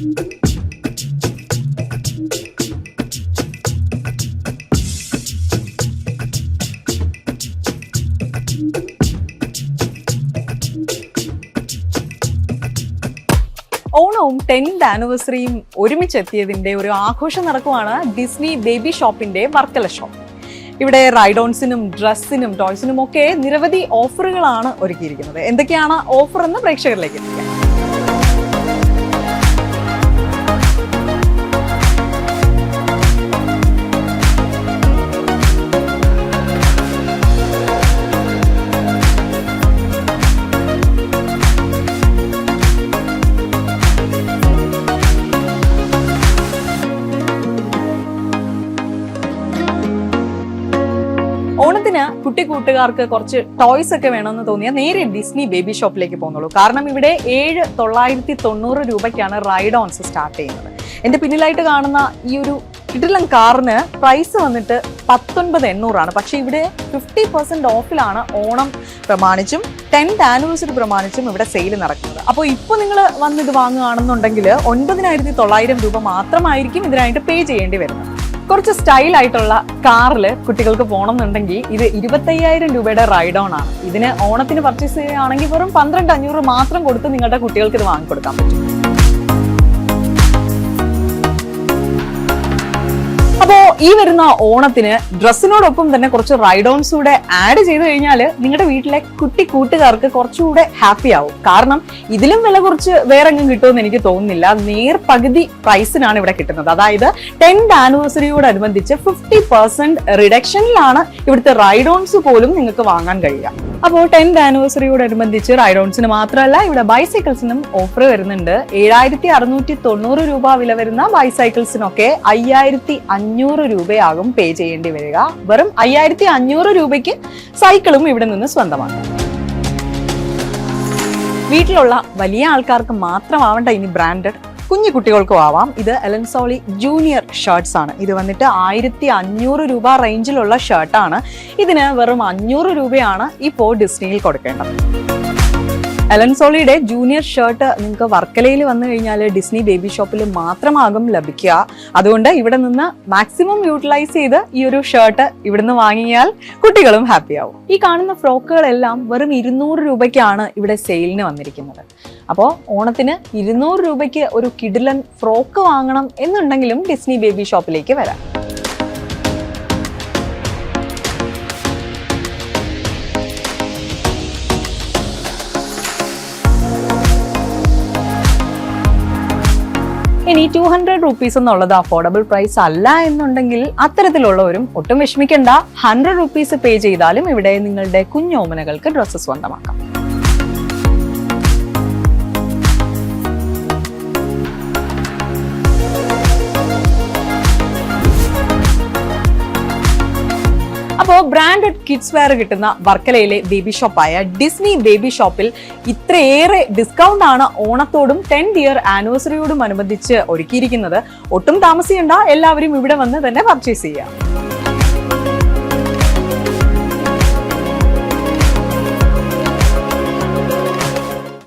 ഓണവും ടെൻത്ത് ആനിവേഴ്സറിയും ഒരുമിച്ചെത്തിയതിന്റെ ഒരു ആഘോഷം നടക്കുവാണ് ഡിസ്നി ബേബി ഷോപ്പിന്റെ വർക്കല ഷോപ്പ് ഇവിടെ റൈഡോൺസിനും ഡ്രസ്സിനും ടോയ്സിനും ഒക്കെ നിരവധി ഓഫറുകളാണ് ഒരുക്കിയിരിക്കുന്നത്. എന്തൊക്കെയാണ് ഓഫർ എന്ന് പ്രേക്ഷകരിലേക്ക് എത്തിക്കാം. കുട്ടി കൂട്ടുകാർക്ക് കുറച്ച് ടോയ്സ് ഒക്കെ വേണമെന്ന് തോന്നിയാൽ നേരെ ഡിസ്നി ബേബി ഷോപ്പിലേക്ക് പോകുന്നുള്ളൂ. കാരണം ഇവിടെ ഏഴ് തൊള്ളായിരത്തി തൊണ്ണൂറ് രൂപയ്ക്കാണ് റൈഡ് ഓൺസ് സ്റ്റാർട്ട് ചെയ്യുന്നത്. എന്റെ പിന്നിലായിട്ട് കാണുന്ന ഈ ഒരു ഇഡലം കാറിന് പ്രൈസ് വന്നിട്ട് പത്തൊൻപത് എണ്ണൂറാണ്. പക്ഷേ ഇവിടെ ഫിഫ്റ്റി പെർസെന്റ് ഓഫിലാണ് ഓണം പ്രമാണിച്ചും ടെൻത്ത് ആനിവേഴ്സറി പ്രമാണിച്ചും ഇവിടെ സെയിൽ നടക്കുന്നത്. അപ്പോൾ ഇപ്പോൾ നിങ്ങൾ വന്ന് ഇത് വാങ്ങുകയാണെന്നുണ്ടെങ്കിൽ ഒൻപതിനായിരത്തി തൊള്ളായിരം രൂപ മാത്രമായിരിക്കും ഇതിനായിട്ട് പേ ചെയ്യേണ്ടി വരുന്നത്. കുറച്ച് സ്റ്റൈൽ ആയിട്ടുള്ള കാറിൽ കുട്ടികൾക്ക് പോകണം എന്നുണ്ടെങ്കിൽ ഇത് ഇരുപത്തയ്യായിരം രൂപയുടെ റൈഡ് ഓൺ ആണ്. ഇതിന് ഓണത്തിന് പർച്ചേസ് ചെയ്യുകയാണെങ്കിൽ വെറും പന്ത്രണ്ട് അഞ്ഞൂറ് മാത്രം കൊടുത്ത് നിങ്ങളുടെ കുട്ടികൾക്ക് ഇത് വാങ്ങിക്കൊടുക്കാൻ പറ്റും. ഈ വരുന്ന ഓണത്തിന് ഡ്രസ്സിനോടൊപ്പം തന്നെ കുറച്ച് റൈഡോൺസ് കൂടെ ആഡ് ചെയ്ത് കഴിഞ്ഞാൽ നിങ്ങളുടെ വീട്ടിലെ കുട്ടി കൂട്ടുകാർക്ക് കുറച്ചുകൂടെ ഹാപ്പി ആവും. കാരണം ഇതിലും വില കുറച്ച് വേറെ എങ്ങും കിട്ടുമെന്ന് എനിക്ക് തോന്നുന്നില്ല. നേർ പകുതി പ്രൈസിനാണ് ഇവിടെ കിട്ടുന്നത്. അതായത് ടെൻത് ആനിവേഴ്സറിയോടനുബന്ധിച്ച് ഫിഫ്റ്റി പെർസെന്റ് റിഡക്ഷനിലാണ് ഇവിടുത്തെ റൈഡോൺസ് പോലും നിങ്ങൾക്ക് വാങ്ങാൻ കഴിയുക. അപ്പോൾ ടെൻത്ത് ആനിവേഴ്സറിയോടനുബന്ധിച്ച് റൈഡോൺസിന് മാത്രമല്ല ഇവിടെ ബൈസൈക്കിൾസിനും ഓഫർ വരുന്നുണ്ട്. ഏഴായിരത്തി അറുന്നൂറ്റി തൊണ്ണൂറ് രൂപ വില വരുന്ന ബൈസൈക്കിൾസിനൊക്കെ അയ്യായിരത്തി അഞ്ഞൂറ് രൂപയാകും പേ ചെയ്യേണ്ടി വരിക. വെറും അയ്യായിരത്തി അഞ്ഞൂറ് രൂപയ്ക്ക് സൈക്കിളും ഇവിടെ നിന്ന് സ്വന്തമാണ് വീട്ടിലുള്ള വലിയ ആൾക്കാർക്ക് മാത്രമാവണ്ട ഇനി ബ്രാൻഡഡ് കുഞ്ഞു കുട്ടികൾക്കും ആവാം ഇത് എലൻസോളി ജൂനിയർ ഷർട്ട്സ് ആണ്. ഇത് വന്നിട്ട് ആയിരത്തി അഞ്ഞൂറ് രൂപ റേഞ്ചിലുള്ള ഷർട്ടാണ്. ഇതിന് വെറും അഞ്ഞൂറ് രൂപയാണ് ഇപ്പോൾ ഡിസ്നിയിൽ കൊടുക്കേണ്ടത്. എലൻസോളിയുടെ ജൂനിയർ ഷർട്ട് നിങ്ങൾക്ക് വർക്കലയിൽ വന്നു കഴിഞ്ഞാൽ ഡിസ്നി ബേബി ഷോപ്പിൽ മാത്രമാകും ലഭിക്കുക. അതുകൊണ്ട് ഇവിടെ നിന്ന് മാക്സിമം യൂട്ടിലൈസ് ചെയ്ത് ഈ ഒരു ഷർട്ട് ഇവിടുന്ന് വാങ്ങിയാൽ കുട്ടികളും ഹാപ്പിയാവും ഈ കാണുന്ന ഫ്രോക്കുകളെല്ലാം വെറും ഇരുന്നൂറ് രൂപയ്ക്കാണ് ഇവിടെ സെയിലിന് വന്നിരിക്കുന്നത്. അപ്പോൾ ഓണത്തിന് ഇരുന്നൂറ് രൂപയ്ക്ക് ഒരു കിഡിലൻ ഫ്രോക്ക് വാങ്ങണം എന്നുണ്ടെങ്കിലും ഡിസ്നി ബേബി ഷോപ്പിലേക്ക് വരാം. ഇനി ടു ഹൺഡ്രഡ് റുപ്പീസ് എന്നുള്ളത് അഫോർഡബിൾ പ്രൈസ് അല്ല എന്നുണ്ടെങ്കിൽ അത്തരത്തിലുള്ളവരും ഒട്ടും വിഷമിക്കേണ്ട. ഹൺഡ്രഡ് റുപ്പീസ് പേ ചെയ്താലും ഇവിടെ നിങ്ങളുടെ കുഞ്ഞോമനകൾക്ക് ഡ്രസ്സ് സ്വന്തമാക്കാം. അപ്പോൾ ബ്രാൻഡഡ് കിഡ്സ് വെയർ കിട്ടുന്ന വർക്കലയിലെ ബേബി ഷോപ്പായ ഡിസ്നി ബേബി ഷോപ്പിൽ ഇത്രയേറെ ഡിസ്കൗണ്ട് ആണ് ഓണത്തോടും ടെൻത്ത് ഇയർ ആനിവേഴ്സറിയോടും അനുബന്ധിച്ച് ഒരുക്കിയിരിക്കുന്നത്. ഒട്ടും താമസിയണ്ട. എല്ലാവരും ഇവിടെ വന്ന് തന്നെ പർച്ചേസ് ചെയ്യാം.